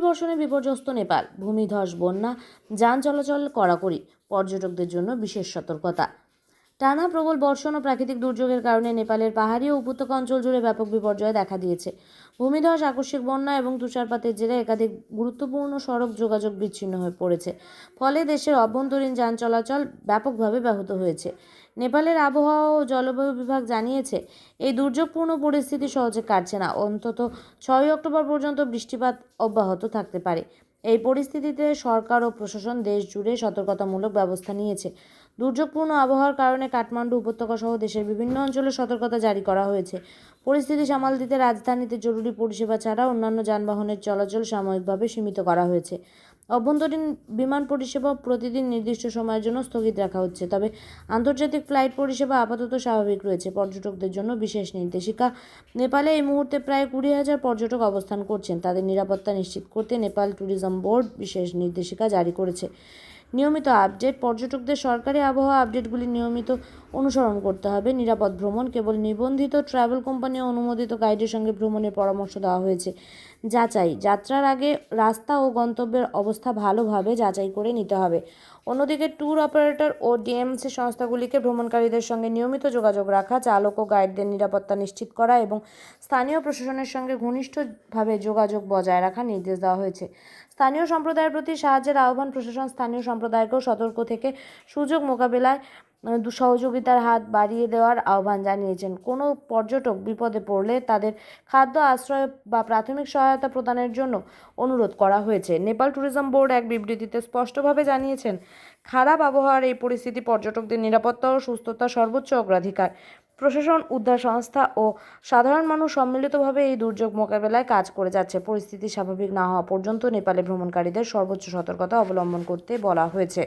বর্ষণে বিপর্যস্ত নেপাল ভূমিধস বন্যা যান চলাচল কড়াকড়ি পর্যটকদের জন্য বিশেষ সতর্কতা। টানা প্রবল বর্ষণ ও প্রাকৃতিক দুর্যোগের কারণে নেপালের পাহাড়ি ও উপত্যকা অঞ্চল জুড়ে ব্যাপক বিপর্যয় দেখা দিয়েছে। ভূমিধস, আকস্মিক বন্যা এবং তুষারপাতের জেরে একাধিক গুরুত্বপূর্ণ সড়ক যোগাযোগ বিচ্ছিন্ন হয়ে পড়েছে। ফলে দেশের অভ্যন্তরীণ যান চলাচল ব্যাপকভাবে ব্যাহত হয়েছে। নেপালের আবহাওয়া ও জলবায়ু বিভাগ জানিয়েছে, এই দুর্যোগপূর্ণ পরিস্থিতি সহজে কাটছে না। অন্তত ছয় অক্টোবর পর্যন্ত বৃষ্টিপাত অব্যাহত থাকতে পারে। এই পরিস্থিতিতে সরকার ও প্রশাসন দেশ জুড়ে সতর্কতামূলক ব্যবস্থা নিয়েছে। দুর্যোগপূর্ণ আবহাওয়ার কারণে কাঠমান্ডু উপত্যকা সহ দেশের বিভিন্ন অঞ্চলে সতর্কতা জারি করা হয়েছে। পরিস্থিতি সামাল দিতে রাজধানীতে জরুরি পরিষেবা ছাড়া অন্যান্য যানবাহনের চলাচল সাময়িকভাবে সীমিত করা হয়েছে। অভ্যন্তরীণ বিমান পরিষেবা প্রতিদিন নির্দিষ্ট সময়ের জন্য স্থগিত রাখা হচ্ছে। তবে আন্তর্জাতিক ফ্লাইট পরিষেবা আপাতত স্বাভাবিক রয়েছে। পর্যটকদের জন্য বিশেষ নির্দেশিকা। নেপালে এই মুহূর্তে প্রায় কুড়ি হাজার পর্যটক অবস্থান করছেন। তাদের নিরাপত্তা নিশ্চিত করতে নেপাল ট্যুরিজম বোর্ড বিশেষ নির্দেশিকা জারি করেছে। নিয়মিত আপডেট, পর্যটকদের সরকারি আবহাওয়া আপডেটগুলি নিয়মিত অনুসরণ করতে হবে। নিরাপদ ভ্রমণ, কেবল নিবন্ধিত ট্রাভেল কোম্পানি অনুমোদিত গাইডের সঙ্গে ভ্রমণের পরামর্শ দেওয়া হয়েছে। যাচাই, যাত্রার আগে রাস্তা ও গন্তব্যের অবস্থা ভালোভাবে যাচাই করে নিতে হবে। অন্যদিকে ট্যুর অপারেটর ও ডিএমসি সংস্থাগুলিকে ভ্রমণকারীদের সঙ্গে নিয়মিত যোগাযোগ রাখা, চালক ও গাইডদের নিরাপত্তা নিশ্চিত করা এবং স্থানীয় প্রশাসনের সঙ্গে ঘনিষ্ঠভাবে যোগাযোগ বজায় রাখার নির্দেশ দেওয়া হয়েছে। স্থানীয় সম্প্রদায়ের প্রতি সাহায্যের আহ্বান প্রশাসন, স্থানীয় সম্প্রদায়কেও সতর্ক থেকে সুযোগ মোকাবেলায় সহযোগিতার হাত বাড়িয়ে দেওয়ার আহ্বান জানিয়েছেন। কোনো পর্যটক বিপদে পড়লে তাদের খাদ্য আশ্রয় বা প্রাথমিক সহায়তা প্রদানের জন্য অনুরোধ করা হয়েছে। নেপাল ট্যুরিজম বোর্ড এক বিবৃতিতে স্পষ্টভাবে জানিয়েছেন, খারাপ আবহাওয়ার এই পরিস্থিতি পর্যটকদের নিরাপত্তা ও সুস্থতা সর্বোচ্চ অগ্রাধিকার। প্রশাসন, উদ্ধার সংস্থা ও সাধারণ মানুষ সম্মিলিতভাবে এই দুর্যোগ মোকাবেলায় কাজ করে যাচ্ছে। পরিস্থিতি স্বাভাবিক না হওয়া পর্যন্ত নেপালে ভ্রমণকারীদের সর্বোচ্চ সতর্কতা অবলম্বন করতে বলা হয়েছে।